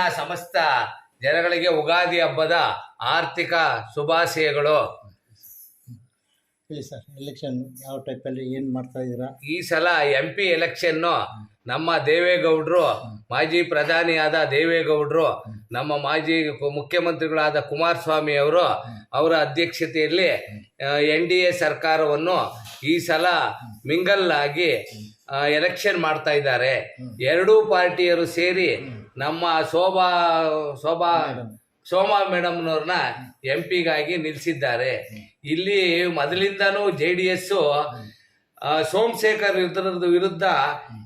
ನಾಡಿನ ಸಮಸ್ತ ಜನಗಳಿಗೆ ಉಗಾದಿ ಹಬ್ಬದ ಆರ್ಥಿಕ ಶುಭಾಶಯಗಳು. ಹೇಳಿ ಸರ್ ಎಲೆಕ್ಷನ್ ಯಾವ ಟೈಪಲ್ಲಿ ಏನು ಮಾಡ್ತಾ ಇದ್ದೀರಾ? ಈ ಸಲ ಎಂ ಪಿ ಎಲೆಕ್ಷನ್ನು ನಮ್ಮ ದೇವೇಗೌಡರು ಮಾಜಿ ಪ್ರಧಾನಿಯಾದ ದೇವೇಗೌಡರು ನಮ್ಮ ಮಾಜಿ ಮುಖ್ಯಮಂತ್ರಿಗಳಾದ ಕುಮಾರಸ್ವಾಮಿ ಅವರು ಅವರ ಅಧ್ಯಕ್ಷತೆಯಲ್ಲಿ ಎನ್ ಡಿ ಎ ಸರ್ಕಾರವನ್ನು ಈ ಸಲ ಮಿಂಗಲ್ ಆಗಿ ಎಲೆಕ್ಷನ್ ಮಾಡ್ತಾ ಇದ್ದಾರೆ. ಎರಡೂ ಪಾರ್ಟಿಯರು ಸೇರಿ ನಮ್ಮ ಶೋಭಾ ಶೋಭಾ ಸೋಮಾ ಮೇಡಮ್ನವ್ರನ್ನ ಎಂ ಪಿಗಾಗಿ ನಿಲ್ಲಿಸಿದ್ದಾರೆ ಇಲ್ಲಿ ಮೊದಲಿಂದನೂ ಜೆ ಡಿ ಎಸ್ಸು ಸೋಮಶೇಖರ್ ಇದ್ರದ್ದು ವಿರುದ್ಧ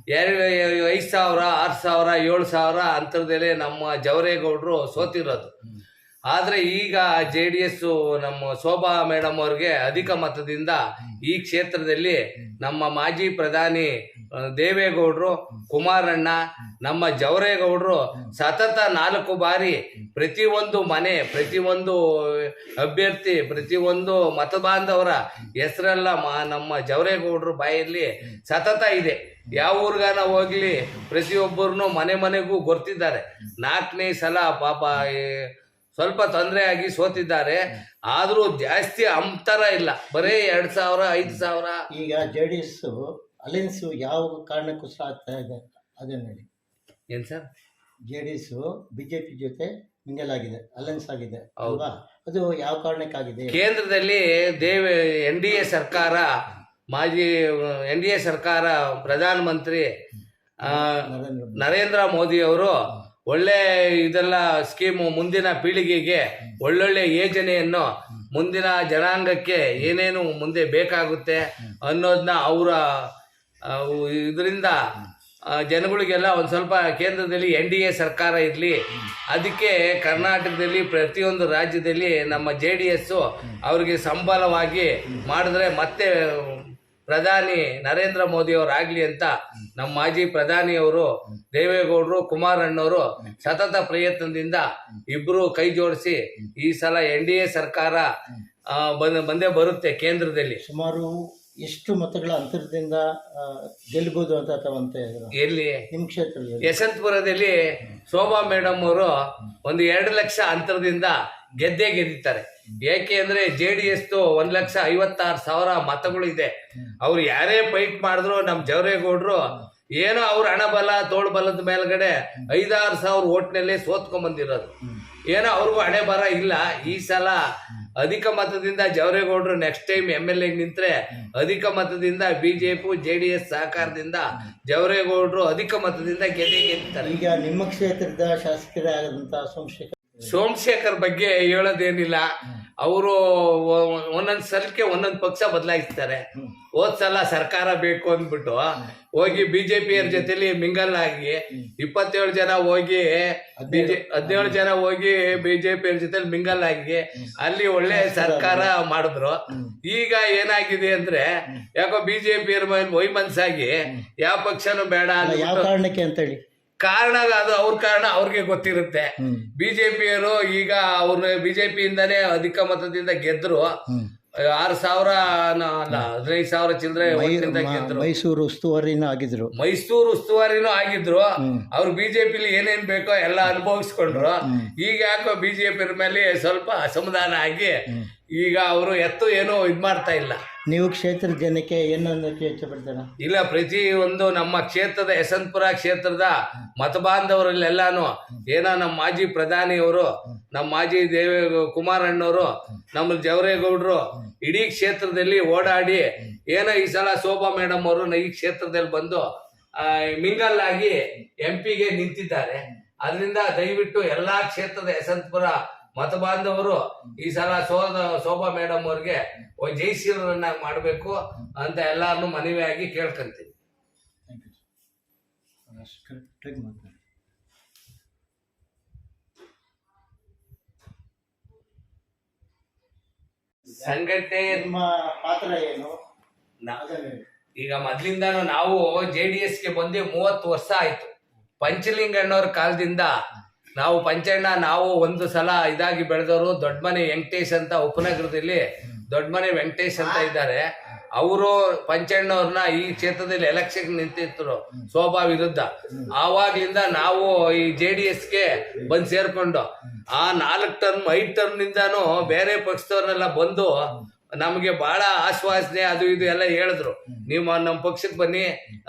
ಎರಡು ಐದು ಸಾವಿರ ಆರು ಸಾವಿರ ಏಳು ಸಾವಿರ ಅಂತರದಲ್ಲೇ ನಮ್ಮ ಜವರೇಗೌಡರು ಸೋತಿರೋದು. ಆದರೆ ಈಗ ಜೆ ಡಿ ಎಸ್ಸು ನಮ್ಮ ಶೋಭಾ ಮೇಡಮ್ ಅವ್ರಿಗೆ ಅಧಿಕ ಮತದಿಂದ ಈ ಕ್ಷೇತ್ರದಲ್ಲಿ ನಮ್ಮ ಮಾಜಿ ಪ್ರಧಾನಿ ದೇವೇಗೌಡರು, ಕುಮಾರಣ್ಣ, ನಮ್ಮ ಜವರೇಗೌಡರು ಸತತ ನಾಲ್ಕು ಬಾರಿ ಪ್ರತಿಯೊಂದು ಮನೆ, ಪ್ರತಿಯೊಂದು ಅಭ್ಯರ್ಥಿ, ಪ್ರತಿಯೊಂದು ಮತಬಾಂಧವರ ಹೆಸರೆಲ್ಲ ಮಾ, ನಮ್ಮ ಜವರೇಗೌಡರು ಬಾಯಲ್ಲಿ ಸತತ ಇದೆ. ಯಾವ ಊರ್ಗಾನ ಹೋಗ್ಲಿ ಪ್ರತಿಯೊಬ್ಬರನ್ನು ಮನೆ ಮನೆಗೂ ಗೊತ್ತಿದ್ದಾರೆ. ನಾಲ್ಕನೇ ಸಲ ಪಾಪ ಸ್ವಲ್ಪ ತೊಂದರೆ ಆಗಿ ಸೋತಿದ್ದಾರೆ. ಆದರೂ ಜಾಸ್ತಿ ಅಂತರ ಇಲ್ಲ. ಬರೀ ಎರಡು ಸಾವಿರ, ಐದು ಸಾವಿರ. ಈಗ ಜೆ ಡಿ ಅಲೈನ್ಸು ಯಾವ ಕಾರಣಕ್ಕೋಸ್ಕರ ಆಗ್ತಾ ಇದೆ ಅದನ್ನು ಹೇಳಿ ಏನು sir? J D S B J P ಜೊತೆ ಮಿಂಗಲ್ ಆಗಿದೆ ಅಲೆನ್ಸ್ ಆಗಿದೆ ಹೌದು. ಅಲ್ವಾ? ಅದು ಯಾವ ಕಾರಣಕ್ಕಾಗಿದೆ? ಕೇಂದ್ರದಲ್ಲಿ ದೇವ ಎನ್ ಡಿ ಎ ಸರ್ಕಾರ ಮಾಜಿ ಎನ್ ಡಿ ಎ ಸರ್ಕಾರ ಪ್ರಧಾನಮಂತ್ರಿ ಆ, ನರೇಂದ್ರ ಮೋದಿ. ನರೇಂದ್ರ ಮೋದಿ ಅವರು ಒಳ್ಳೆ ಇದೆಲ್ಲ ಸ್ಕೀಮು ಮುಂದಿನ ಪೀಳಿಗೆಗೆ ಒಳ್ಳೊಳ್ಳೆ ಯೋಜನೆಯನ್ನು ಮುಂದಿನ ಜನಾಂಗಕ್ಕೆ ಏನೇನು ಮುಂದೆ ಬೇಕಾಗುತ್ತೆ ಅನ್ನೋದನ್ನ ಅವರ ಇದರಿಂದ ಜನಗಳಿಗೆಲ್ಲ ಒಂದು ಸ್ವಲ್ಪ ಕೇಂದ್ರದಲ್ಲಿ ಎನ್ ಡಿ ಎ ಸರ್ಕಾರ ಇರಲಿ, ಅದಕ್ಕೆ ಕರ್ನಾಟಕದಲ್ಲಿ ಪ್ರತಿಯೊಂದು ರಾಜ್ಯದಲ್ಲಿ ನಮ್ಮ ಜೆ ಡಿ ಎಸ್ಸು ಅವರಿಗೆ ಸಂಬಲವಾಗಿ ಮಾಡಿದ್ರೆ ಮತ್ತೆ ಪ್ರಧಾನಿ ನರೇಂದ್ರ ಮೋದಿ ಅವರಾಗ್ಲಿ ಅಂತ ನಮ್ಮ ಮಾಜಿ ಪ್ರಧಾನಿಯವರು ದೇವೇಗೌಡರು, ಕುಮಾರಣ್ಣವರು ಸತತ ಪ್ರಯತ್ನದಿಂದ ಇಬ್ರು ಕೈ ಜೋಡಿಸಿ ಈ ಸಲ ಎನ್ ಡಿ ಎ ಸರ್ಕಾರ ಬಂದೇ ಬರುತ್ತೆ ಕೇಂದ್ರದಲ್ಲಿ. ಸುಮಾರು ಎಷ್ಟು ಮತಗಳ ಅಂತರದಿಂದ ಗೆಲ್ಬೋದು ಅಂತ ಇದ್ರು ಎಲ್ಲಿ? ನಿಮ್ಮ ಕ್ಷೇತ್ರದಲ್ಲಿ. ಯಶವಂತಪುರದಲ್ಲಿ ಶೋಭಾ ಮೇಡಮ್ ಅವರು ಒಂದು ಎರಡು ಲಕ್ಷ ಅಂತರದಿಂದ ಗೆದ್ದೇ ಗೆದ್ದಿದ್ದಾರೆ. ಏಕೆ ಅಂದ್ರೆ ಜೆ ಡಿ ಎಸ್ ಒಂದ್ ಲಕ್ಷ ಐವತ್ತಾರು ಸಾವಿರ ಮತಗಳು ಇದೆ. ಅವ್ರು ಯಾರೇ ಫೈಟ್ ಮಾಡಿದ್ರು ನಮ್ ಜವರೇಗೌಡರು ಏನೋ ಅವ್ರ ಹಣಬಲ ತೋಳ್ಬಲದ ಮೇಲ್ಗಡೆ ಐದಾರು ಸಾವಿರ ಓಟ್ನಲ್ಲಿ ಸೋತ್ಕೊಂಡ್ ಬಂದಿರೋದು. ಏನೋ ಅವ್ರಿಗೂ ಹಣೆ ಬರ ಇಲ್ಲ. ಈ ಸಲ ಅಧಿಕ ಮತದಿಂದ ಜವರೇಗೌಡರು next time M L A ನಿಂತ್ರೆ ಅಧಿಕ ಮತದಿಂದ ಬಿಜೆಪಿ ಜೆ ಡಿ ಎಸ್ ಸಹಕಾರದಿಂದ ಜವರೇಗೌಡರು ಅಧಿಕ ಮತದಿಂದ ಗೆದ್ದೇ ಗೆದ್ತಾರೆ ಈಗ ನಿಮ್ಮ ಕ್ಷೇತ್ರದ ಶಾಸಕರೇ ಆದಂತಹ ಸೋಮಶೇಖರ್. ಸೋಮಶೇಖರ್ ಬಗ್ಗೆ ಹೇಳೋದೇನಿಲ್ಲ. ಅವರು ಒಂದೊಂದು ಸಲಕ್ಕೆ ಒಂದೊಂದು ಪಕ್ಷ ಬದಲಾಯಿಸ್ತಾರೆ. ಹೋದ್ ಸಲ ಸರ್ಕಾರ ಬೇಕು ಅಂದ್ಬಿಟ್ಟು ಹೋಗಿ ಬಿಜೆಪಿಯವ್ರ ಜೊತೆಲಿ ಮಿಂಗಲ್ ಆಗಿ ಇಪ್ಪತ್ತೇಳು ಜನ ಹೋಗಿ ಬಿಜೆ ಹದಿನೇಳು. ಜನ ಹೋಗಿ ಬಿಜೆಪಿಯವ್ರ ಜೊತೆಲಿ ಮಿಂಗಲ್ ಆಗಿ ಅಲ್ಲಿ ಒಳ್ಳೆ ಸರ್ಕಾರ ಮಾಡಿದ್ರು. ಈಗ ಏನಾಗಿದೆ ಅಂದ್ರೆ ಯಾಕೋ ಬಿಜೆಪಿಯವ್ರ ಮೇಲೆ ವೈಮನ್ಸಾಗಿ ಯಾವ ಪಕ್ಷನೂ ಬೇಡ ಅಂತ ಹೇಳಿ ಕಾರಣ ಅದು ಅವ್ರ ಕಾರಣ ಅವ್ರಿಗೆ ಗೊತ್ತಿರುತ್ತೆ. ಬಿಜೆಪಿಯವರು ಈಗ ಅವ್ರ ಬಿಜೆಪಿಯಿಂದಾನೇ ಅಧಿಕ ಮತದಿಂದ ಗೆದ್ರು. ಆರು ಸಾವಿರ ಅಲ್ಲ ಹದಿನೈದು ಸಾವಿರ ಚಿಲ್ಲರೆ ಗೆದ್ರು. ಮೈಸೂರು ಉಸ್ತುವಾರಿನೂ ಆಗಿದ್ರು. ಮೈಸೂರು ಉಸ್ತುವಾರಿನೂ ಆಗಿದ್ರು. ಅವ್ರು ಬಿಜೆಪಿಲಿ ಏನೇನ್ ಬೇಕೋ ಎಲ್ಲ ಅನುಭವಿಸ್ಕೊಂಡ್ರು. ಈಗ ಯಾಕೋ ಬಿಜೆಪಿ ಮೇಲೆ ಸ್ವಲ್ಪ ಅಸಮಾಧಾನ ಆಗಿ ಈಗ ಅವರು ಎತ್ತು ಏನೋ ಇದು ಮಾಡ್ತಾ ಇಲ್ಲ. ನೀವು ಕ್ಷೇತ್ರ ಜನಕ್ಕೆ ಏನನ್ನು ಇಷ್ಟಪಡ್ತೀರ ಪಡ್ತೀರಾ ಇಲ್ಲ ಪ್ರತಿ ಒಂದು ನಮ್ಮ ಕ್ಷೇತ್ರದ ಯಶವಂತಪುರ ಕ್ಷೇತ್ರದ ಮತಬಾಂಧವರಲ್ಲೆಲ್ಲಾನು ಏನೋ ನಮ್ಮ ಮಾಜಿ ಪ್ರಧಾನಿಯವರು ನಮ್ಮ ಮಾಜಿ ದೇವೇ ಕುಮಾರಣ್ಣವರು ನಮ್ಮ ಜವರೇಗೌಡರು ಇಡೀ ಕ್ಷೇತ್ರದಲ್ಲಿ ಓಡಾಡಿ ಏನೋ ಈ ಸಲ ಶೋಭಾ ಮೇಡಮ್ ಅವರು ಈ ಕ್ಷೇತ್ರದಲ್ಲಿ ಬಂದು ಮಿಂಗಲ್ ಆಗಿ ಎಂ ಪಿಗೆ ನಿಂತಿದ್ದಾರೆ. ಅದರಿಂದ ದಯವಿಟ್ಟು ಎಲ್ಲಾ ಕ್ಷೇತ್ರದ ಯಶವಂತಪುರ ಮತಬಾಂಧವರು ಈ ಸಲ ಸೋದ ಶೋಭಾ ಮೇಡಮ್ ಅವ್ರಿಗೆ ಜೈಸಿರನ್ನ ಮಾಡಬೇಕು ಅಂತ ಎಲ್ಲಾರನ್ನು ಮನವಿಯಾಗಿ ಮಾತಾಡಿ. ಸಂಘಟನೆ ಪಾತ್ರ ಏನು? ಈಗ ಮೊದ್ಲಿಂದಾನು ನಾವು ಜೆ ಡಿ ಎಸ್ಗೆ ಬಂದು ಮೂವತ್ತು ವರ್ಷ ಆಯ್ತು. ಪಂಚಲಿಂಗಣ್ಣವ್ರ ಕಾಲದಿಂದ ನಾವು ಪಂಚಣ್ಣ, ನಾವು ಒಂದು ಸಲ ಇದಾಗಿ ಬೆಳೆದವರು ದೊಡ್ಡ ಮನೆ ವೆಂಕಟೇಶ್ ಅಂತ ಉಪನಗರದಲ್ಲಿ ದೊಡ್ಡ ಮನೆ ವೆಂಕಟೇಶ್ ಅಂತ ಇದ್ದಾರೆ. ಅವರು ಪಂಚಣ್ಣವ್ರನ್ನ ಈ ಕ್ಷೇತ್ರದಲ್ಲಿ ಎಲೆಕ್ಷನ್ ನಿಂತಿದ್ರು ಶೋಭಾ ವಿರುದ್ಧ. ಆವಾಗ್ಲಿಂದ ನಾವು ಈ ಜೆ ಡಿ ಎಸ್ಗೆ ಬಂದು ಸೇರ್ಕೊಂಡು, ಆ ನಾಲ್ಕು ಟರ್ಮ್, ಐದು ಟರ್ಮ್ನಿಂದಾನು ಬೇರೆ ಪಕ್ಷದವ್ರನ್ನೆಲ್ಲ ಬಂದು ನಮಗೆ ಬಹಳ ಆಶ್ವಾಸನೆ ಅದು ಇದು ಎಲ್ಲ ಹೇಳಿದ್ರು. ನೀವು ನಮ್ಮ ಪಕ್ಷಕ್ಕೆ ಬನ್ನಿ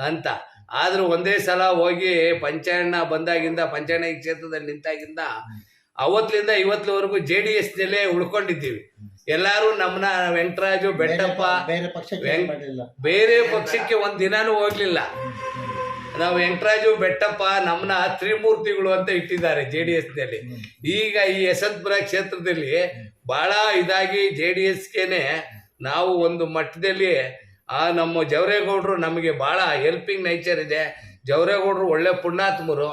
ಅಂತ. ಆದ್ರೂ ಒಂದೇ ಸಲ ಹೋಗಿ ಪಂಚಾಯಣ್ಣ ಬಂದಾಗಿಂದ ಪಂಚಾಯಣ್ಣ ಈ ಕ್ಷೇತ್ರದಲ್ಲಿ ನಿಂತಾಗಿಂದ ಅವತ್ಲಿಂದ ಇವತ್ತಿನವರೆಗೂ ಜೆ ಡಿ ಎಸ್ ನಲ್ಲೇ ಉಳ್ಕೊಂಡಿದ್ದೀವಿ. ಎಲ್ಲಾರು ನಮ್ಮನ್ನ ವೆಂಕಟರಾಜು ಬೆಟ್ಟಪ್ಪ ಬೇರೆ ಪಕ್ಷಕ್ಕೆ ಒಂದ್ ದಿನಾನು ಹೋಗ್ಲಿಲ್ಲ. ನಾವು ವೆಂಕಟರಾಜು ಬೆಟ್ಟಪ್ಪ ನಮ್ಮನ್ನ ತ್ರಿಮೂರ್ತಿಗಳು ಅಂತ ಇಟ್ಟಿದ್ದಾರೆ ಜೆ ಡಿ ಎಸ್ನಲ್ಲಿ ಈಗ ಈ ಯಶವಂತಪುರ ಕ್ಷೇತ್ರದಲ್ಲಿ ಬಹಳ ಇದಾಗಿ ಜೆ ಡಿ ಎಸ್ಗೆನೆ ನಾವು ಒಂದು ಮಟ್ಟದಲ್ಲಿ ಆ ನಮ್ಮ ಜವರೇಗೌಡರು ನಮಗೆ ಬಹಳ ಹೆಲ್ಪಿಂಗ್ ನೇಚರ್ ಇದೆ. ಜವರೇಗೌಡರು ಒಳ್ಳೆ ಪುಣ್ಯಾತ್ಮರು.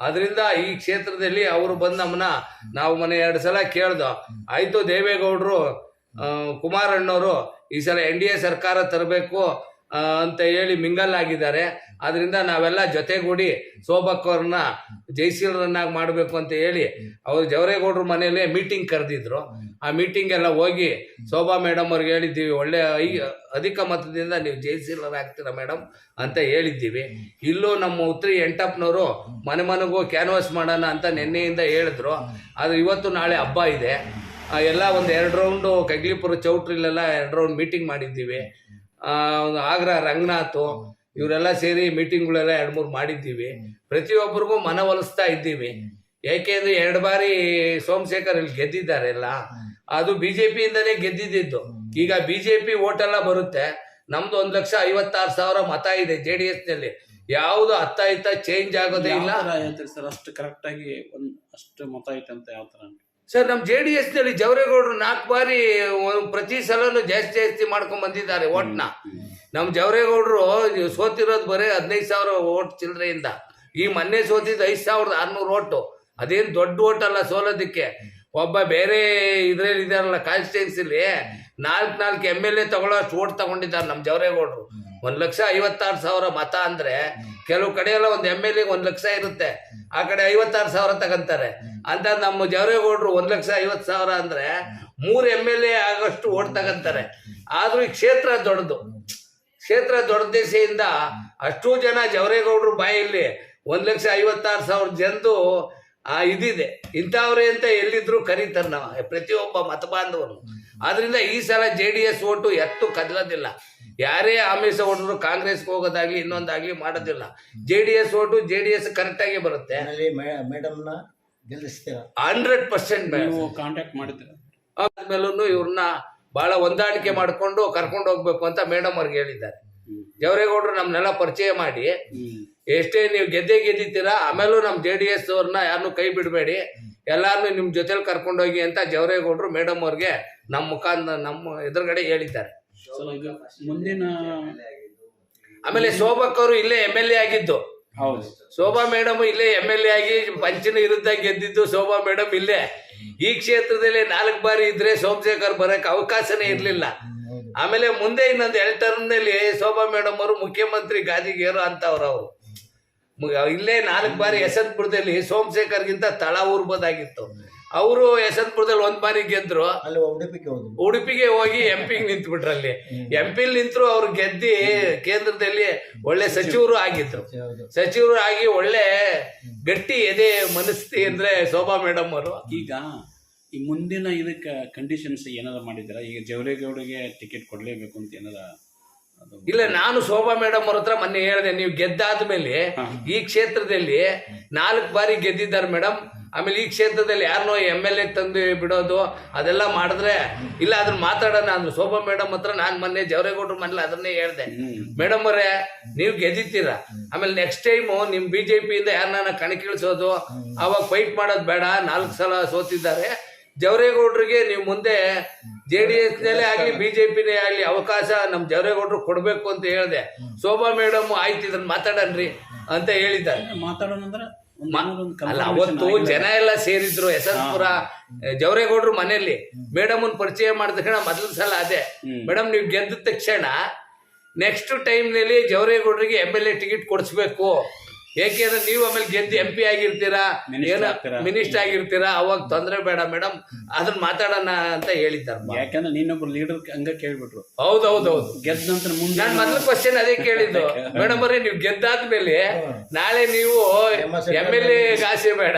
ಅದರಿಂದ ಈ ಕ್ಷೇತ್ರದಲ್ಲಿ ಅವರು ಬಂದು ನಮ್ಮನ್ನ ನಾವು ಮನೆ ಎರಡು ಸಲ ಕೇಳ್ದೋ. ಆಯ್ತು ದೇವೇಗೌಡರು ಕುಮಾರಣ್ಣವರು, ಈ ಸಲ ಎನ್ ಡಿ ಎ ಸರ್ಕಾರ ತರಬೇಕು. ಅಂತ ಹೇಳಿ ಮಿಂಗಲ್ ಆಗಿದ್ದಾರೆ ಅದರಿಂದ ನಾವೆಲ್ಲ ಜೊತೆಗೂಡಿ ಸೋಬಕ್ಕವ್ರನ್ನ ಜಯಶೀಲರನ್ನಾಗಿ ಮಾಡಬೇಕು ಅಂತ ಹೇಳಿ ಅವ್ರು ಜವರೇಗೌಡ್ರ ಮನೆಯಲ್ಲೇ ಮೀಟಿಂಗ್ ಕರೆದಿದ್ರು. ಆ ಮೀಟಿಂಗ್ ಎಲ್ಲ ಹೋಗಿ ಶೋಭಾ ಮೇಡಮ್ ಅವ್ರಿಗೆ ಹೇಳಿದ್ದೀವಿ, ಒಳ್ಳೆ ಅಧಿಕ ಮತದಿಂದ ನೀವು ಜಯಶೀಲರಾಗ್ತೀರಾ ಮೇಡಮ್ ಅಂತ ಹೇಳಿದ್ದೀವಿ. ಇಲ್ಲೂ ನಮ್ಮ ಉತ್ರಿ ಎಂಟಪ್ಪನವರು ಮನೆ ಮನೆಗೂ ಕ್ಯಾನ್ವಾಸ್ ಮಾಡೋಣ ಅಂತ ನಿನ್ನೆಯಿಂದ ಹೇಳಿದ್ರು. ಆದರೆ ಇವತ್ತು ನಾಳೆ ಹಬ್ಬ ಇದೆ. ಎಲ್ಲ ಒಂದು ಎರಡು ರೌಂಡು ಕಗ್ಲಿಪುರ ಚೌಟ್ರಿಲೆಲ್ಲ ಎರಡು ರೌಂಡ್ ಮೀಟಿಂಗ್ ಮಾಡಿದ್ದೀವಿ. ಒಂದು ಆಗ್ರಾ ರಂಗನಾಥ್ ಇವರೆಲ್ಲ ಸೇರಿ ಮೀಟಿಂಗ್ಗಳೆಲ್ಲ ಎರಡು ಮೂರು ಮಾಡಿದ್ದೀವಿ. ಪ್ರತಿಯೊಬ್ಬರಿಗೂ ಮನವೊಲಿಸ್ತಾ ಇದ್ದೀವಿ. ಯಾಕೆಂದ್ರೆ ಎರಡು ಬಾರಿ ಸೋಮಶೇಖರ್ ಇಲ್ಲಿ ಗೆದ್ದಿದ್ದಾರೆ ಎಲ್ಲ ಅದು ಬಿಜೆಪಿಯಿಂದನೇ ಗೆದ್ದಿದ್ದು. ಈಗ ಬಿಜೆಪಿ ಓಟೆಲ್ಲ ಬರುತ್ತೆ. ನಮ್ದು ಒಂದ್ ಲಕ್ಷ ಐವತ್ತಾರು ಸಾವಿರ ಮತ ಇದೆ ಜೆ ಡಿ ಎಸ್ನಲ್ಲಿ ಯಾವುದು ಅತ್ತ ಇತ್ತ ಚೇಂಜ್ ಆಗೋದೇ ಇಲ್ಲ. ಅಷ್ಟು ಕರೆಕ್ಟ್ ಆಗಿ ಅಷ್ಟು ಮತ ಐತೆ ಅಂತ ಯಾವ ತರ ಸರ್ ನಮ್ಮ ಜೆ ಡಿ ಎಸ್ನಲ್ಲಿ ಜವರೇಗೌಡರು ನಾಲ್ಕು ಬಾರಿ ಪ್ರತಿ ಸಲನೂ ಜಾಸ್ತಿ ಜಾಸ್ತಿ ಮಾಡ್ಕೊಂಡು ಬಂದಿದ್ದಾರೆ ಓಟ್ನ ನಮ್ಮ ಜವರೇಗೌಡರು ಸೋತಿರೋದು ಬರೀ ಹದಿನೈದು ಸಾವಿರ ಓಟ್ ಚಿಲ್ಲರೆಯಿಂದ. ಈ ಮೊನ್ನೆ ಸೋತಿದ್ದು ಐದು ಸಾವಿರದ ಆರುನೂರು ಓಟು ಅದೇನು ದೊಡ್ಡ ಓಟ್ ಅಲ್ಲ ಸೋಲೋದಕ್ಕೆ. ಒಬ್ಬ ಬೇರೆ ಇದ್ರಲ್ಲಿ ಇದಾರಲ್ಲ ಕಾನ್ಸ್ಟಿಟ್ಯೂನ್ಸಿಲಿ ನಾಲ್ಕು ನಾಲ್ಕು ಎಂ ಎಲ್ ಎ ತಗೊಳ್ಳೋ ಅಷ್ಟು ಓಟ್ ತಗೊಂಡಿದ್ದಾರೆ ನಮ್ಮ ಜವರೇಗೌಡರು. ಒಂದ್ ಲಕ್ಷ ಐವತ್ತಾರು ಸಾವಿರ ಮತ ಅಂದ್ರೆ ಕೆಲವು ಕಡೆ ಎಲ್ಲ ಒಂದು ಎಂ ಎಲ್ ಎ ಒಂದ್ ಲಕ್ಷ ಇರುತ್ತೆ. ಆ ಕಡೆ ಐವತ್ತಾರು ಸಾವಿರ ತಗೊಂತಾರೆ. ಅಂತ ನಮ್ಮ ಜವರೇಗೌಡರು ಒಂದ್ ಲಕ್ಷ ಐವತ್ತು ಸಾವಿರ ಅಂದ್ರೆ ಮೂರು ಎಂ ಎಲ್ ಎ ಆಗೋಷ್ಟು ಓಟ್ ತಗೊಂತಾರೆ. ಆದ್ರೂ ಈ ಕ್ಷೇತ್ರ ದೊಡ್ಡದು. ಕ್ಷೇತ್ರ ದೊಡ್ಡ ದೇಶದಿಂದ ಅಷ್ಟೂ ಜನ ಜವರೇಗೌಡರು ಬಾಯಲ್ಲಿ ಒಂದ್ ಲಕ್ಷ ಐವತ್ತಾರು ಸಾವಿರ ಜನದು ಆ ಇದಿದೆ. ಇಂಥವ್ರೆ ಅಂತ ಎಲ್ಲಿದ್ರು ಕರೀತಾರೆ ನಾವು. ಪ್ರತಿಯೊಬ್ಬ ಮತ ಬಾಂಧವರು ಆದ್ರಿಂದ ಈ ಸಲ ಜೆ ಡಿ ಎಸ್ ಓಟು ಎತ್ತು ಕದಲೋದಿಲ್ಲ. ಯಾರೇ ಆಮಿಷ ಹೊಡೆದ್ರು ಕಾಂಗ್ರೆಸ್ಗೆ ಹೋಗೋದಾಗ್ಲಿ ಇನ್ನೊಂದಾಗ್ಲಿ ಮಾಡೋದಿಲ್ಲ. J D S vote J D S ಕರೆಕ್ಟಾಗಿ ಬರುತ್ತೆ. ಮೇಡಮ್ನ ಗೆಲ್ಲಿಸ್ತೀರಾ? ಹಂಡ್ರೆಡ್ ಪರ್ಸೆಂಟ್ ನೀವು ಕಾಂಟ್ಯಾಕ್ಟ್ ಮಾಡಿದ್ದೀರ? ಆದ್ಮೇಲೂ ಇವ್ರನ್ನ ಬಹಳ ಹೊಂದಾಣಿಕೆ ಮಾಡ್ಕೊಂಡು ಕರ್ಕೊಂಡು ಹೋಗ್ಬೇಕು ಅಂತ ಮೇಡಮ್ ಅವ್ರಿಗೆ ಹೇಳಿದ್ದಾರೆ. ದೇವರೇಗೌಡರು ನಮ್ನೆಲ್ಲ ಪರಿಚಯ ಮಾಡಿ ಎಷ್ಟೇ ನೀವು ಗೆದ್ದೆ ಗೆದ್ದಿತ್ತೀರಾ ಆಮೇಲೂ ನಮ್ಮ ಜೆ ಡಿ ಎಸ್ ಅವ್ರನ್ನ ಯಾರನ್ನೂ ಕೈ ಬಿಡಬೇಡಿ. ಎಲ್ಲಾರನ್ನೂ ನಿಮ್ಮ ಜೊತೆಲಿ ಕರ್ಕೊಂಡೋಗಿ ಅಂತ ಜವರೇಗೌಡರು ಮೇಡಮ್ ಅವ್ರಿಗೆ ನಮ್ಮ ಮುಖಾಂತರ ನಮ್ಮ ಎದುರುಗಡೆ ಹೇಳಿದ್ದಾರೆ. ಸೊ ಈಗ ಮುಂದಿನ ಆಮೇಲೆ ಶೋಭಕ್ ಅವರು ಇಲ್ಲೇ ಎಂ ಎಲ್ ಎ ಆಗಿದ್ದು. ಹೌದು. ಶೋಭಾ ಮೇಡಮ್ ಇಲ್ಲೇ ಎಂ ಎಲ್ ಎ ಆಗಿ ಪಂಚನ ವಿರುದ್ಧ ಗೆದ್ದಿದ್ದು ಶೋಭಾ ಮೇಡಮ್ ಇಲ್ಲೇ. ಈ ಕ್ಷೇತ್ರದಲ್ಲಿ ನಾಲ್ಕು ಬಾರಿ ಇದ್ರೆ ಸೋಮಶೇಖರ್ ಬರಕ್ಕೆ ಅವಕಾಶನೇ ಇರಲಿಲ್ಲ. ಆಮೇಲೆ ಮುಂದೆ ಇನ್ನೊಂದು ಎರಡು ಟರ್ಮ್ನಲ್ಲಿ ಶೋಭಾ ಮೇಡಮ್ ಅವರು ಮುಖ್ಯಮಂತ್ರಿ ಗಾದಿಗೇರು ಅಂತವ್ರು ಅವರು. ಇಲ್ಲೇ ನಾಲ್ಕು ಬಾರಿ ಯಶವಂತಪುರದಲ್ಲಿ ಸೋಮಶೇಖರ್ಗಿಂತ ತಳ ಊರ್ಬೋದಾಗಿತ್ತು. ಅವರು ಯಶವಂತಪುರದಲ್ಲಿ ಒಂದ್ ಬಾರಿ ಗೆದ್ರು. ಅಲ್ಲಿ ಉಡುಪಿಗೆ ಹೋದ್ರು. ಉಡುಪಿಗೆ ಹೋಗಿ ಎಂ ಪಿಗೆ ನಿಂತ್ಬಿಟ್ರು ಅಲ್ಲಿ. ಎಂ ಪಿಲ್ ನಿಂತರು ಅವ್ರು ಗೆದ್ದಿ ಕೇಂದ್ರದಲ್ಲಿ ಒಳ್ಳೆ ಸಚಿವರು. ಆಗಿದ್ರು. ಸಚಿವರು. ಆಗಿ ಒಳ್ಳೆ ಗಟ್ಟಿ ಎದೆ ಮನಸ್ಥಿತಿ ಅಂದ್ರೆ ಶೋಭಾ ಮೇಡಮ್ ಅವರು. ಈಗ ಈ ಮುಂದಿನ ಇದಕ್ಕೆ ಕಂಡೀಷನ್ಸ್ ಏನಾರ ಮಾಡಿದ್ದೀರಾ? ಈಗ ಜವರೇಗೌಡಗೆ ಟಿಕೆಟ್ ಕೊಡ್ಲೇಬೇಕು ಅಂತ ಏನಾರ ಇಲ್ಲ ನಾನು ಶೋಭಾ ಮೇಡಮ್ ಅವ್ರ ಹತ್ರ ಮೊನ್ನೆ ಹೇಳಿದೆ ನೀವು ಗೆದ್ದಾದ್ಮೇಲೆ. ಈ ಕ್ಷೇತ್ರದಲ್ಲಿ ನಾಲ್ಕು ಬಾರಿ ಗೆದ್ದಿದ್ದಾರೆ ಮೇಡಮ್. ಆಮೇಲೆ ಈ ಕ್ಷೇತ್ರದಲ್ಲಿ ಯಾರನ್ನೋ ಎಂ ಎಲ್ ಎ ತಂದು ಬಿಡೋದು ಅದೆಲ್ಲ ಮಾಡಿದ್ರೆ ಇಲ್ಲ ಅದನ್ನ ಮಾತಾಡೋಣ ಅಂದ್ರೆ. ಶೋಭಾ ಮೇಡಮ್ ಹತ್ರ ನಾನು ಮೊನ್ನೆ ಜವರೇಗೌಡ್ರ ಮನೇಲಿ ಅದನ್ನೇ ಹೇಳ್ದೆ. ಮೇಡಮ್ ಅವರೇ ನೀವು ಗೆದ್ದಿತ್ತೀರ ಆಮೇಲೆ ನೆಕ್ಸ್ಟ್ ಟೈಮು ನಿಮ್ ಬಿಜೆಪಿಯಿಂದ ಯಾರನ್ನ ಕಣಕ್ಕಿಳಿಸೋದು ಅವಾಗ ಫೈಟ್ ಮಾಡೋದು ಬೇಡ ನಾಲ್ಕು ಸಲ ಸೋತಿದ್ದಾರೆ. ಜವರೇಗೌಡರಿಗೆ ನೀವು ಮುಂದೆ ಜೆ ಡಿ ಎಸ್ ನಲ್ಲೇ ಜೆ ಬಿಜೆಪಿನೇ ಆಗಲಿ ಅವಕಾಶ ನಮ್ಮ ಜವರೇಗೌಡರು ಕೊಡ್ಬೇಕು ಅಂತ ಹೇಳ್ದೆ. ಶೋಭಾ ಮೇಡಮ್ ಆಯ್ತು ಇದನ್ನು ಮಾತಾಡನ್ರಿ ಅಂತ ಹೇಳಿದ್ದಾರೆ. ಮಾತಾಡೋಣ ಅಲ್ಲ ಅವತ್ತು ಜನ ಎಲ್ಲ ಸೇರಿದ್ರು ಯಶವಂತಪುರ ಜವರೇಗೌಡ್ರು ಮನೆಯಲ್ಲಿ. ಮೇಡಮ್ ಪರಿಚಯ ಮಾಡಿದ ತಕ್ಷಣ ಮೊದಲ ಸಲ ಅದೇ. ಮೇಡಮ್ ನೀವು ಗೆದ್ದ ತಕ್ಷಣ ನೆಕ್ಸ್ಟ್ ಟೈಮ್ನಲ್ಲಿ ಜವರೇಗೌಡರಿಗೆ ಎಂ ಎಲ್ ಎ ಟಿಕೆಟ್ ಕೊಡಿಸ್ಬೇಕು. ಏಕೆಂದ್ರೆ ನೀವು ಆಮೇಲೆ ಗೆದ್ದು ಎಂ ಪಿ ಆಗಿರ್ತೀರಾ? ಮಿನಿಸ್ಟರ್ ಆಗಿರ್ತೀರಾ? ಅವಾಗ ತೊಂದರೆ ಬೇಡ ಮೇಡಮ್ ಅದನ್ನ ಮಾತಾಡೋಣ ಅಂತ ಹೇಳಿದ್ದಾರೆ ಯಾಕಂದ್ರೆ ನೀನೊಬ್ರು ಲೀಡರ್ ಹಂಗ ಕೇಳ್ಬಿಟ್ರು. ಹೌದೌದೌದು. ಗೆದ್ದ ನಂತರ ಮುಂದೆ ನಾನು ಮೊದಲ ಕ್ವಶನ್ ಅದೇ ಕೇಳಿದ್ದು. ಮೇಡಮ್ ಅವ್ರೆ ನೀವು ಗೆದ್ದಾದ್ಮೇಲೆ ನಾಳೆ ನೀವು ಎಂ ಎಲ್ ಎ ಆಸೆ ಬೇಡ.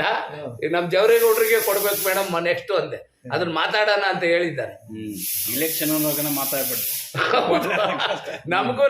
ನಮ್ ಜವರೇಗೌಡರಿಗೆ ಕೊಡ್ಬೇಕು ಮೇಡಮ್ ನೆಕ್ಸ್ಟ್ ಅಂದೆ. ಅದನ್ನ ಮಾತಾಡೋಣ ಅಂತ ಹೇಳಿದ್ದಾರೆ. ಇಲೆಕ್ಷನ್ ಮಾತಾಡ್ಬಿಟ್ಟು ನಮಗೂ